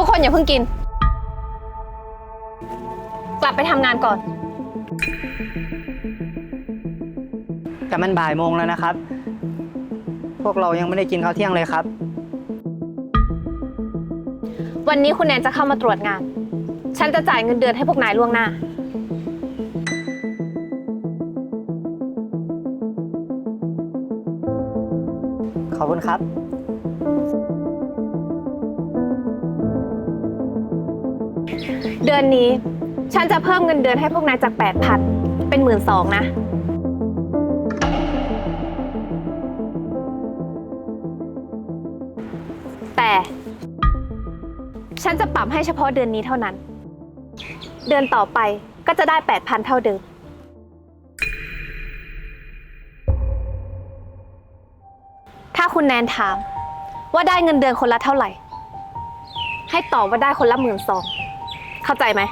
ทุกคนอย่าเพิ่งกิน กลับไปทำงานก่อน แต่มันบ่ายโมงแล้วนะครับ พวกเรายังไม่ได้กินข้าวเที่ยงเลยครับ วันนี้คุณแนนจะเข้ามาตรวจงาน ฉันจะจ่ายเงินเดือนให้พวกนายล่วงหน้า ขอบคุณครับ เดือนนี้ฉันจะเพิ่มเงินเดือนให้พวกนายจาก 8,000 เป็นหมื่นสองนะ แต่ ฉันจะปรับให้เฉพาะเดือนนี้เท่านั้น เดือนต่อไปก็จะได้ 8,000 เท่าเดิม ถ้าคุณแนนถามว่าได้เงินเดือนคนละเท่าไหร่ ให้ตอบว่าได้คนละหมื่นสอง เข้าใจไหม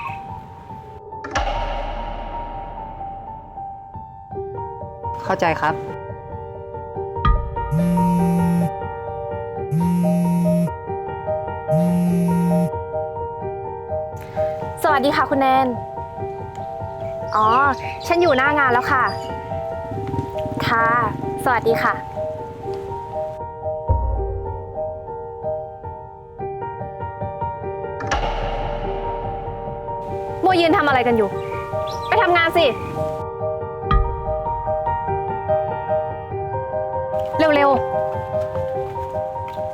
เข้าใจครับ สวัสดีค่ะคุณแนน อ๋อ ฉันอยู่หน้างานแล้วค่ะ ค่ะ สวัสดีค่ะ โมวยืนทำอะไรกันอยู่ ไปทำงานสิ เร็วๆ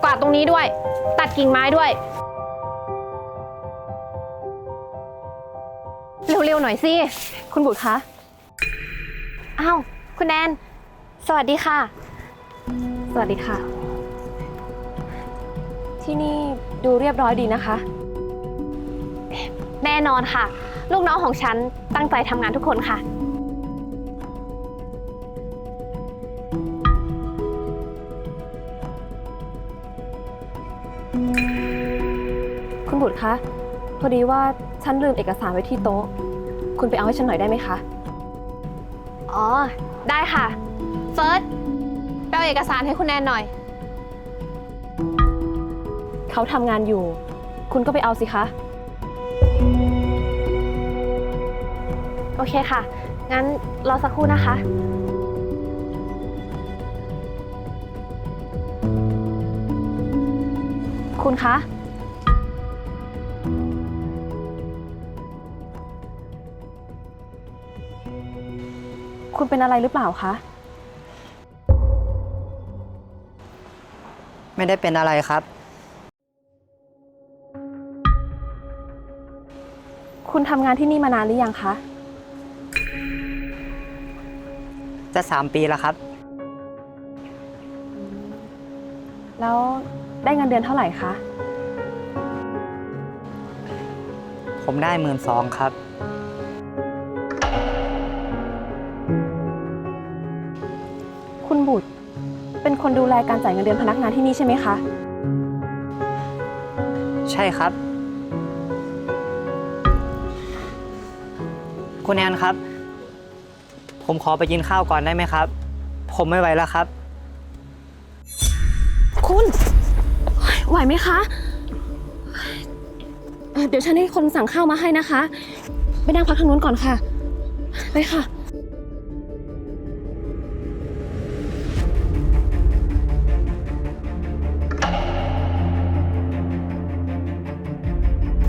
กวาดตรงนี้ด้วย ตัดกิ่งไม้ด้วย เร็วๆ หน่อยสิ คุณบุตรคะ อ้าว คุณแนน สวัสดีค่ะ สวัสดีค่ะ ที่นี่ดูเรียบร้อยดีนะคะ น่นอนค่ะ ลูกน้องของฉันตั้งใจทำงานทุกคนค่ะ คุณบุตรคะ พอดีว่าฉันลืมเอกสารไว้ที่โต๊ะ คุณไปเอาให้ฉันหน่อยได้ไหมคะ อ๋อ ได้ค่ะ เฟิร์สไปเอาเอกสารให้คุณแนนหน่อย เขาทำงานอยู่ คุณก็ไปเอาสิคะ โอเคค่ะ งั้นรอสักครู่นะคะ คุณคะ คุณเป็นอะไรหรือเปล่าคะ ไม่ได้เป็นอะไรครับ คุณทำงานที่นี่มานานหรือยังคะ จะสามปีแล้วครับ แล้วได้เงินเดือนเท่าไหร่คะ ผมได้หมื่นสองครับ คุณบุตร เป็นคนดูแลการจ่ายเงินเดือนพนักงานที่นี่ใช่ไหมคะ ใช่ครับ คุณแอนครับ ผมขอไปกินข้าวก่อนได้ไหมครับ ผมไม่ไหวแล้วครับ คุณไหวไหมคะเอ่อเดี๋ยวฉันให้คนสั่งข้าวมาให้นะคะ ไปนั่งพักทางนู้นก่อนค่ะ ไปค่ะ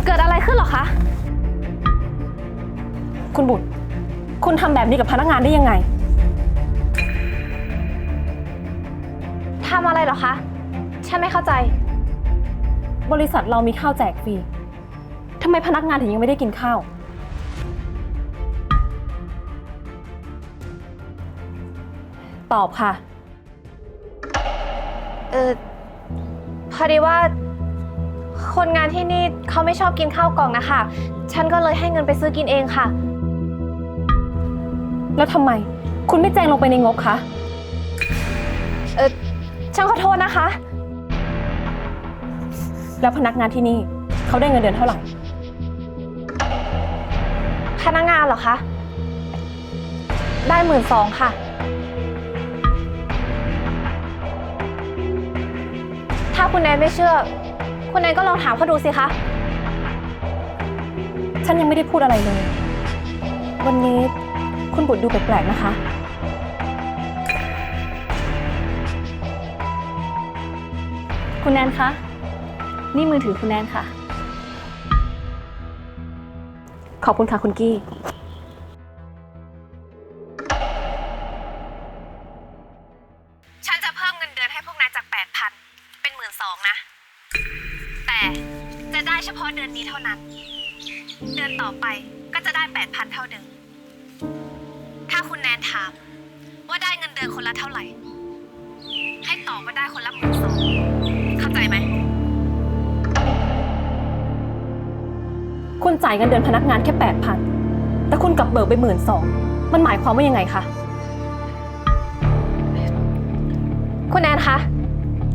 เกิดอะไรขึ้นเหรอคะ คุณบุตร คุณทำแบบนี้กับพนักงานได้ยังไง ทำอะไรเหรอคะ ฉันไม่เข้าใจ บริษัทเรามีข้าวแจกฟรีทำไมพนักงานถึงยังไม่ได้กินข้าว ตอบค่ะ เออพอดีว่า คนงานที่นี่เขาไม่ชอบกินข้าวกล่องนะคะ ฉันก็เลยให้เงินไปซื้อกินเองค่ะ แล้วทำไม คุณไม่แจ้งลงไปในงบคะ เออฉันขอโทษนะคะ แล้วพนักงานที่นี่ เขาได้เงินเดือนเท่าไหร่ พนักงานเหรอคะ ได้หมื่นสองค่ะ ถ้าคุณแนนไม่เชื่อ คุณแนนก็ลองถามเขาดูสิคะ ฉันยังไม่ได้พูดอะไรเลย วันนี้ คุณบุตรดูแปลกๆนะคะ คุณแนนคะ นี่มือถือคุณแนนค่ะ ขอบคุณค่ะคุณกี้ ฉันจะเพิ่มเงินเดือนให้พวกนายจาก 8,000 เป็นหมื่นสองนะ แต่จะได้เฉพาะเดือนนี้เท่านั้น เดือนต่อไปก็จะได้ 8,000 เท่าเดิม ถ้าคุณแนนถาม ว่าได้เงินเดือนคนละเท่าไหร่ ให้ตอบว่าได้คนละหมื่นสองเข้าใจไหม คุณจ่ายเงินเดือนพนักงานแค่แปดพันแต่คุณกลับเบิกไปหมื่นสองมันหมายความว่ายังไงคะ คุณแอนคะ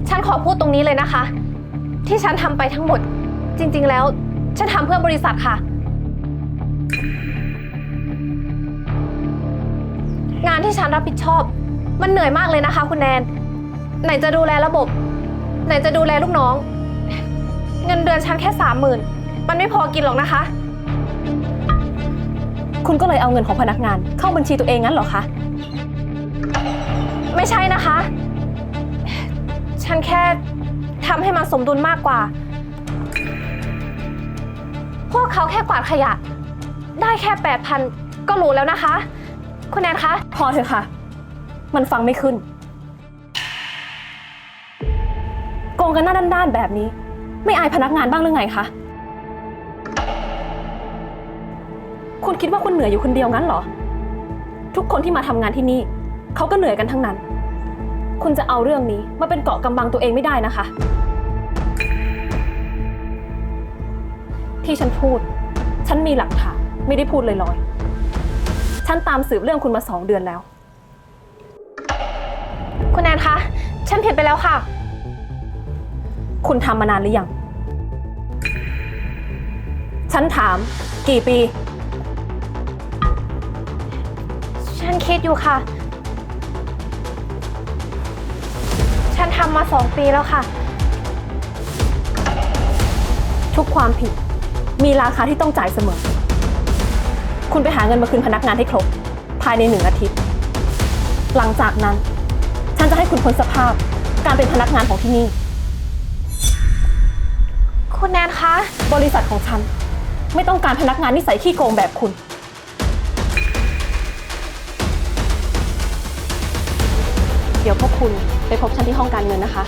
ฉันขอพูดตรงนี้เลยนะคะ ที่ฉันทำไปทั้งหมด จริง ๆ แล้ว ฉันทำเพื่อบริษัทค่ะ งานที่ฉันรับผิดชอบ มันเหนื่อยมากเลยนะคะ คุณแนน ไหนจะดูแลระบบ ไหนจะดูแลลูกน้อง เงินเดือนฉันแค่สามหมื่นมันไม่พอกินหรอกนะคะ คุณก็เลยเอาเงินของพนักงาน เข้าบัญชีตัวเองงั้นเหรอคะ ไม่ใช่นะคะ ฉันแค่ทำให้มันสมดุลมากกว่า พวกเขาแค่กวาดขยะ ได้แค่แปดพันก็รู้แล้วนะคะ คุณแนนคะ พอเถอะค่ะ มันฟังไม่ขึ้น โกงกันหน้าด้านๆแบบนี้ ไม่อายพนักงานบ้างหรือไงคะ คุณคิดว่าคุณเหนื่อยอยู่คนเดียวงั้นเหรอ ทุกคนที่มาทำงานที่นี่ เขาก็เหนื่อยกันทั้งนั้น คุณจะเอาเรื่องนี้มาเป็นเกาะกำบังตัวเองไม่ได้นะคะ ที่ฉันพูด ฉันมีหลักฐานไม่ได้พูดลอยๆ ฉันตามสืบเรื่องคุณมาสองเดือนแล้ว คุณแอนคะ ฉันผิดไปแล้วค่ะ คุณทำมานานหรือยัง ฉันถาม กี่ปี ฉันคิดอยู่ค่ะ ฉันทำมาสองปีแล้วค่ะ ทุกความผิดมีราคาที่ต้องจ่ายเสมอ คุณไปหาเงินมาคืนพนักงานให้ครบ ภายในหนึ่งอาทิตย์ หลังจากนั้น ฉันจะให้คุณพ้นสภาพการเป็นพนักงานของที่นี่ คุณแนนคะ บริษัทของฉัน ไม่ต้องการพนักงานนิสัยขี้โกงแบบคุณ เดี๋ยวพวกคุณไปพบฉันที่ห้องการเงินนะคะ